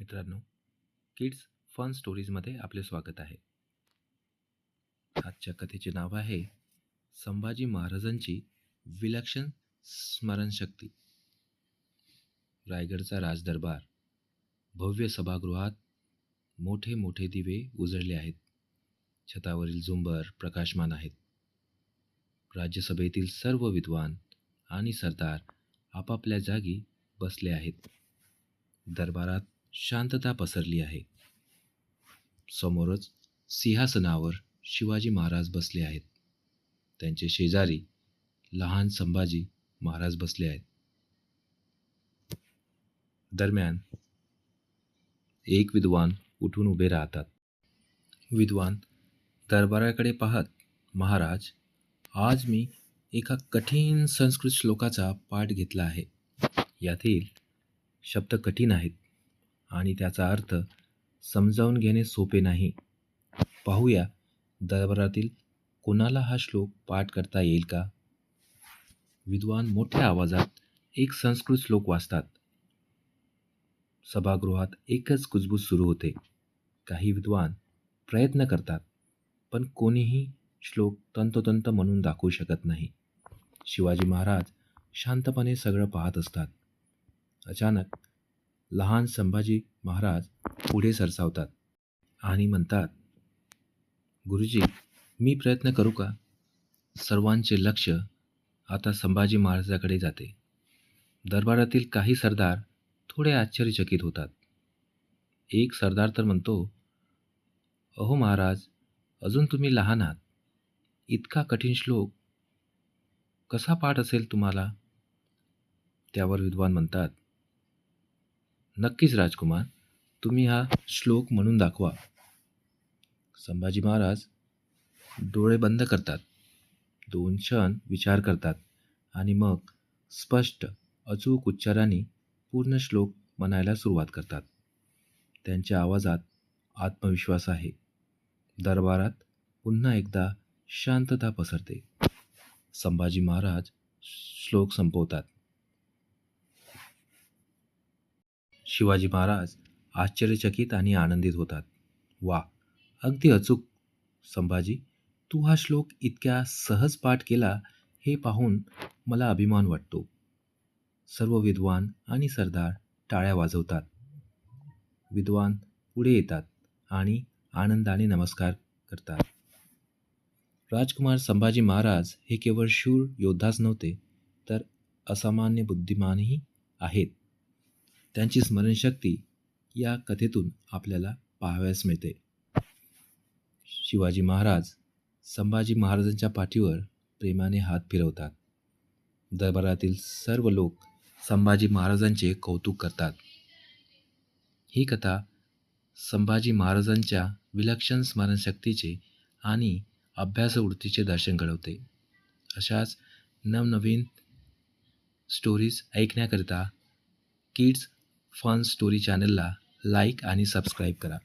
मित्रांनो kids fun स्टोरीजमध्ये आपले स्वागत आहे. आजच्या कथेचे नाव आहे संभाजी महाराजांची विलक्षण स्मरणशक्ती. रायगडचा राजदरबार भव्य सभागृहात मोठे मोठे दिवे उजळले आहेत. छतावरील झुंबर प्रकाशमान आहेत. राज्यसभेतील सर्व विद्वान आणि सरदार आपापल्या जागी बसले आहेत. दरबारात शांतता पसरली आहे. समोरच सिंहासनावर शिवाजी महाराज बसले आहेत. त्यांचे शेजारी लहान संभाजी महाराज बसले आहेत. दरम्यान एक विद्वान उठून उभे राहतात. विद्वान दरबाराकडे पाहत महाराज आज मी एका कठीण संस्कृत श्लोकाचा पाठ घेतला आहे. यातील शब्द कठीण आहेत. आणि त्याचा अर्थ समजावून घेणे सोपे नाही. पाहूया दरबारातील कोणाला हा श्लोक पाठ करता येईल का? विद्वान मोठ्या आवाजात एक संस्कृत श्लोक वाचतात. सभागृहात एकच कुजबूज सुरू होते. काही विद्वान प्रयत्न करतात पण कोणीही श्लोक तंतोतंत म्हणून दाखवू शकत नाही. शिवाजी महाराज शांतपणे सगळं पाहत असतात. अचानक लहान संभाजी महाराज पुढे सरसावतात आणि म्हणतात गुरुजी मी प्रयत्न करू का? सर्वांचे लक्ष आता संभाजी महाराजाकडे जाते. दरबारातील काही सरदार थोडे आश्चर्यचकित होतात. एक सरदार तर म्हणतो अहो महाराज अजून तुम्ही लहान आहात. इतका कठीण श्लोक कसा पाठ असेल तुम्हाला? त्यावर विद्वान म्हणतात नक्कीच राजकुमार तुम्ही हा श्लोक म्हणून दाखवा. संभाजी महाराज डोळे बंद करतात. दोन क्षण विचार करतात आणि मग स्पष्ट अचूक उच्चाराने पूर्ण श्लोक म्हणायला सुरुवात करतात. त्यांच्या आवाजात आत्मविश्वास आहे. दरबारात पुन्हा एकदा शांतता पसरते. संभाजी महाराज श्लोक संपवतात. शिवाजी महाराज आश्चर्यचकित आणि आनंदित होतात. वा अगदी अचूक संभाजी. तू हा श्लोक इतक्या सहज पाठ केला हे पाहून मला अभिमान वाटतो. सर्व विद्वान आणि सरदार टाळ्या वाजवतात. विद्वान पुढे येतात आणि आनंदाने नमस्कार करतात. राजकुमार संभाजी महाराज हे केवळ शूर योद्धाच नव्हते तर असामान्य बुद्धिमानही आहेत. त्यांची स्मरणशक्ती या कथेतून आपल्याला पाहावयास मिळते. शिवाजी महाराज संभाजी महाराजांच्या पाठीवर प्रेमाने हात फिरवतात. दरबारातील सर्व लोक संभाजी महाराजांचे कौतुक करतात. ही कथा संभाजी महाराजांच्या विलक्षण स्मरणशक्तीचे आणि अभ्यासवृत्तीचे दर्शन घडवते. अशाच नवनवीन स्टोरीज ऐकण्याकरिता किड्स फन स्टोरी चॅनलला लाईक आणि सबस्क्राईब करा.